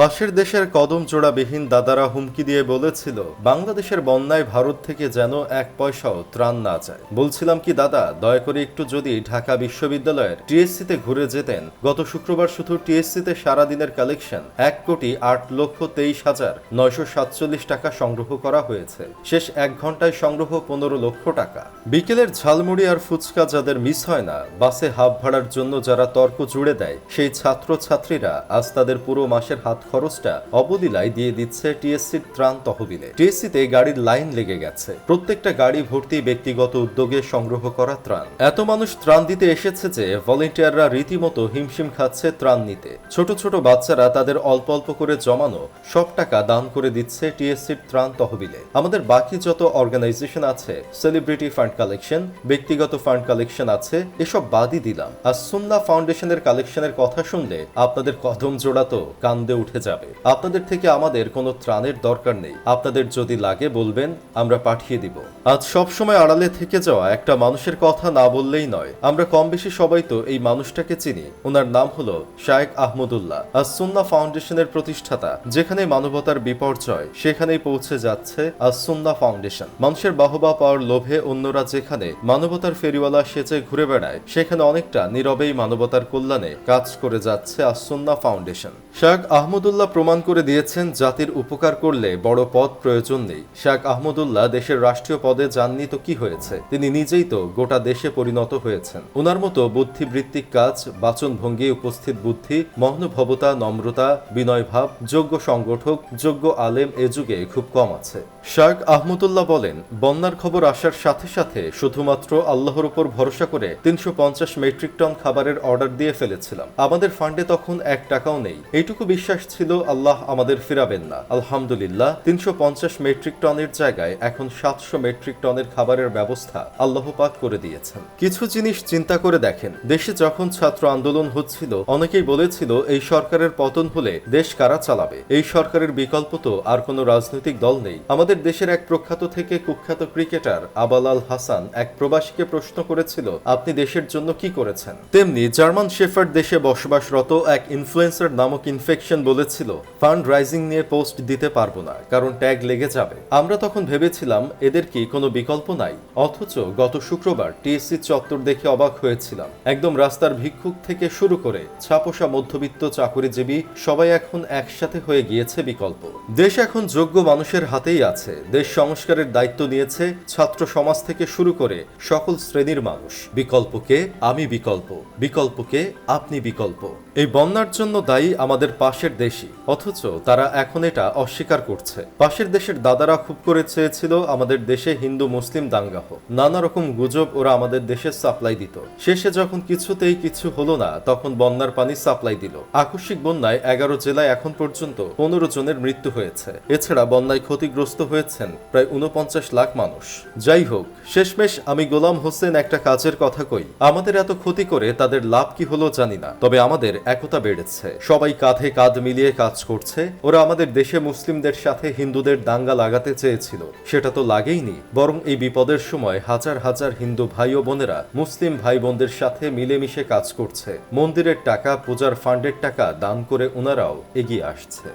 পাশের দেশের কদম জোড়াবিহীন দাদারা হুমকি দিয়ে বলেছিল, বাংলাদেশের বন্যায় ভারত থেকে যেন এক পয়সাও ত্রাণ না যায় বলছিলাম কি, দাদা, দয়া করে একটু যদি ঢাকা বিশ্ববিদ্যালয়ের টিএসসিতে ঘুরে যেতেন। গত শুক্রবার শুধু টিএসসিতে সারাদিনের কালেকশন, এক কোটি আট লক্ষ তেইশ হাজার নয়শো সাতচল্লিশ টাকা সংগ্রহ করা হয়েছে। শেষ এক ঘন্টায় সংগ্রহ পনেরো লক্ষ টাকা। বিকেলের ঝালমুড়ি আর ফুচকা যাদের মিস হয় না, বাসে হাফ ভাড়ার জন্য যারা তর্ক জুড়ে দেয়, সেই ছাত্র ছাত্রীরা আজ তাদের পুরো মাসের হাত খরচটা অবদিলায় দিয়ে দিচ্ছে টিএসসির ত্রাণ তহবিলে। টিএসসিতে গাড়ির লাইন লেগে গেছে। প্রত্যেকটা গাড়ি ভর্তি ব্যক্তিগত উদ্যোগে সংগ্রহ করা ত্রাণ। এত মানুষ ত্রাণ দিতে এসেছে যে ভলেন্টিয়াররা রীতিমতো হিমশিম খাচ্ছে ত্রাণ নিতে। ছোট ছোট বাচ্চারা তাদের অল্প অল্প করে জমানো সব টাকা দান করে দিচ্ছে টিএসসির ত্রাণ তহবিলে। আমাদের বাকি যত অর্গানাইজেশন আছে, সেলিব্রিটি ফান্ড কালেকশন, ব্যক্তিগত ফান্ড কালেকশন আছে, এসব বাদই দিলাম। আর সুন্না ফাউন্ডেশনের কালেকশনের কথা শুনলে আপনাদের কদম জোড়া তো কান্দে উঠে যাবে। আপনাদের থেকে আমাদের কোনো ত্রাণের দরকার নেই। আপনাদের যদি লাগে বলবেন, আমরা পাঠিয়ে দিব। আজ সব সময় আড়ালে থেকে যাওয়া একটা মানুষের কথা না বললেই নয়। আমরা কম বেশি সবাই তো এই মানুষটাকে চিনি। ওনার নাম হলো শায়েক আহমদুল্লাহ। আর সুন্না ফাউন্ডেশনের প্রতিষ্ঠাতা, যেখানে মানবতার বিপর্যয়, সেখানেই পৌঁছে যাচ্ছে আর সুন্না ফাউন্ডেশন। মানুষের বাহবা পাওয়ার লোভে অন্যরা যেখানে মানবতার ফেরিওয়ালা সেচে ঘুরে বেড়ায়, সেখানে অনেকটা নীরবেই মানবতার কল্যাণে কাজ করে যাচ্ছে আসন্না ফাউন্ডেশন। শাহ আহমদুল্লাহ প্রমাণ করে দিয়েছেন জাতির উপকার করলে বড় পদ প্রয়োজন নেই। শাহ আহমদুল্লাহ দেশের রাষ্ট্রীয় পদে যাননি তো কি হয়েছে? তিনি নিজেই তো গোটা দেশে পরিণত হয়েছেন। ওনার মতো বুদ্ধিবৃত্তিক কাজ বাচন ভঙ্গি উপস্থিত বুদ্ধি, মহানুভবতা, নম্রতা বিনয় ভাব যোগ্য সংগঠক, যোগ্য আলেম এ যুগে খুব কম আছে। শাহ আহমদুল্লাহ বলেন, বন্যার খবর আসার সাথে সাথে শুধুমাত্র আল্লাহর উপর ভরসা করে তিনশো পঞ্চাশ মেট্রিক টন খাবারের অর্ডার দিয়ে ফেলেছিলাম। আমাদের ফান্ডে তখন এক টাকাও নেই। এইটুকু বিশ্বাস ছিল, আল্লাহ আমাদের ফিরাবেন না। আলহামদুলিল্লাহ, তিনশো পঞ্চাশ মেট্রিক টনের জায়গায় এখন সাতশো মেট্রিক টনের খাবারের ব্যবস্থা আল্লাহ পাক করে দিয়েছেন। কিছু জিনিস চিন্তা করে দেখেন। দেশে যখন ছাত্র আন্দোলন হচ্ছিল, অনেকেই বলেছিল, এই সরকারের পতন হলে দেশ কারা চালাবে? এই সরকারের বিকল্প তো আর কোনো রাজনৈতিক দল নেই। আমাদের দেশের এক প্রখ্যাত থেকে কুখ্যাত ক্রিকেটার আবালাল হাসান এক প্রবাসীকে প্রশ্ন করেছিল, আপনি দেশের জন্য কি করেছেন? তেমনি জার্মান শেফার্ড দেশে বসবাসরত এক ইনফ্লুয়েন্সার নামক ইনফেকশন বলেছিল। ফান্ড রাইজিং নিয়ে পোস্ট দিতে পারব না, কারণ ট্যাগ লেগে যাবে। আমরা তখন ভেবেছিলাম এদের কি কোনো বিকল্প নাই, অথচ গত শুক্রবার টিএসসি চত্বর দেখে অবাক হয়েছিলাম। একদম রাস্তার ভিক্ষুক থেকে শুরু করে ছাপোষা মধ্যবিত্ত চাকরিজীবী সবাই এখন একসাথে হয়ে গিয়েছে বিকল্প। দেশ এখন যোগ্য মানুষের হাতেই আছে। দেশ সংস্কারের দায়িত্ব নিয়েছে ছাত্র সমাজ থেকে শুরু করে সকল শ্রেণির মানুষ। বিকল্পকে আমি বিকল্প, বিকল্পকে আপনি বিকল্প। এই বন্যার জন্য দায়ী আমাদের পাশের দেশই। অথচ তারা এখন এটা অস্বীকার করছে। পাশের দেশের দাদারা খুব করে চেয়েছিল আমাদের দেশে হিন্দু, মুসলিম দাঙ্গা হোক। নানা রকম গুজব ওরা আমাদের দেশে সাপ্লাই দিত। শেষে যখন কিছুতেই কিছু হলো না, তখন বন্যার পানি সাপ্লাই দিল। আকস্মিক বন্যায় এগারো জেলায় এখন পর্যন্ত পনেরো জনের মৃত্যু হয়েছে। এছাড়া বন্যায় ক্ষতিগ্রস্ত হয়েছেন প্রায় উনপঞ্চাশ লাখ মানুষ। যাই হোক, শেষমেশ আমি গোলাম হোসেন একটা কাজের কথা কই। আমাদের এত ক্ষতি করে তাদের লাভ কি হলো জানি না। তবে আমাদের একতা বেড়েছে। সবাই কাঁধে কাঁধ মিলিয়ে কাজ করছে। ওরা আমাদের দেশে মুসলিমদের সাথে হিন্দুদের দাঙ্গা লাগাতে চেয়েছিল। সেটা তো লাগেইনি, বরং এই বিপদের সময় হাজার হাজার হিন্দু ভাই ও বোনেরা মুসলিম ভাই বোনদের সাথে মিলেমিশে কাজ করছে। মন্দিরের টাকা, পূজার ফান্ডের টাকা দান করে ওনারাও এগিয়ে আসছে।